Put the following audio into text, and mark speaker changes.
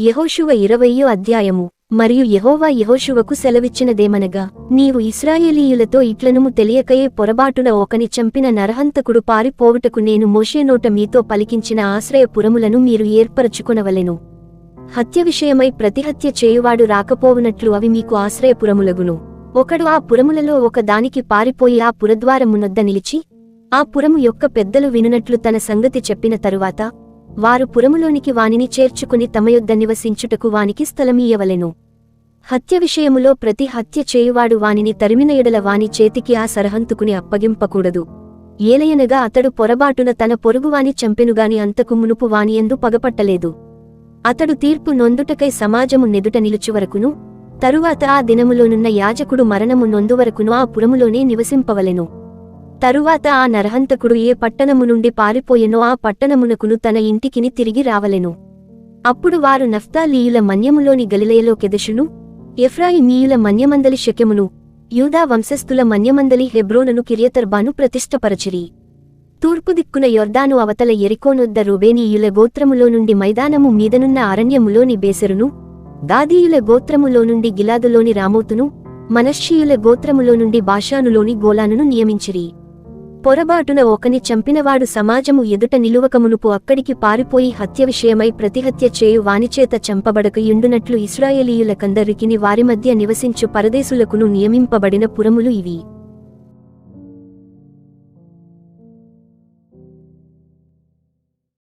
Speaker 1: యహోషువ ఇరవయ్యో అధ్యాయము. మరియు యహోవా యహోషువకు సెలవిచ్చినదేమనగా నీవు ఇస్రాయేలీయులతో ఇట్లనుము తెలియకయే పొరబాటున ఒకని చంపిన నరహంతకుడు పారిపోవుటకు నేను మోషేనోట మీతో పలికించిన ఆశ్రయపురములను మీరు ఏర్పరచుకొనవలెను. హత్య విషయమై ప్రతిహత్య చేయువాడు రాకపోవునట్లు అవి మీకు ఆశ్రయపురములగును. ఒకడు ఆ పురములలో ఒక దానికి పారిపోయి ఆ పురద్వారమునొద్ద నిలిచి ఆ పురము యొక్క పెద్దలు వినునట్లు తన సంగతి చెప్పిన తరువాత వారు పురములోనికి వానిని చేర్చుకుని తమయొద్ద నివసించుటకు వానికి స్థలమీయవలెను హత్య విషయములో ప్రతి హత్య చేయువాడు వానిని తరిమిన ఎడల వాని చేతికి ఆ సరహంతుకుని అప్పగింపకూడదు. ఏలయనగా అతడు పొరబాటున తన పొరుగువాని చంపెనుగాని అంతకు మునుపు వానియందు పగపట్టలేదు. అతడు తీర్పు నొందుటకై సమాజము నెదుట నిలుచువరకును తరువాత ఆ దినములోనున్న యాజకుడు మరణము నొందువరకును ఆ పురములోనే నివసింపవలెను. తరువాత ఆ నరహంతకుడు ఏ పట్టణము నుండి పారిపోయెనో ఆ పట్టణమునకును తన ఇంటికిని తిరిగి రావలెను. అప్పుడు వారు నఫ్తాలీయుల మన్యములోని గలిలయలో కెదెషును ఎఫ్రాయిమీయుల మన్యమందలి శక్యమును యూదా వంశస్థుల మన్యమందలి హెబ్రోనను కిరియతర్బాను ప్రతిష్టపరచిరి. తూర్పు దిక్కున యొర్దాను అవతల ఎరికోనొద్ద రుబేనీయుల గోత్రములో నుండి మైదానము మీదనున్న అరణ్యములోని బేసరును దాదీయుల గోత్రములో నుండి గిలాదులోని రామోతును మనశ్షీయుల గోత్రములో నుండి బాషానులోని గోలానును నియమించిరి. పొరబాటున ఒకని చంపినవాడు సమాజము ఎదుట నిలువకమునుపు అక్కడికి పారిపోయి హత్య విషయమై ప్రతిహత్య చేయు వానిచేత చంపబడక యుండునట్లు ఇస్రాయేలీయులకందరికిని వారి మధ్య నివసించు పరదేశులకును నియమింపబడిన పురములు ఇవి.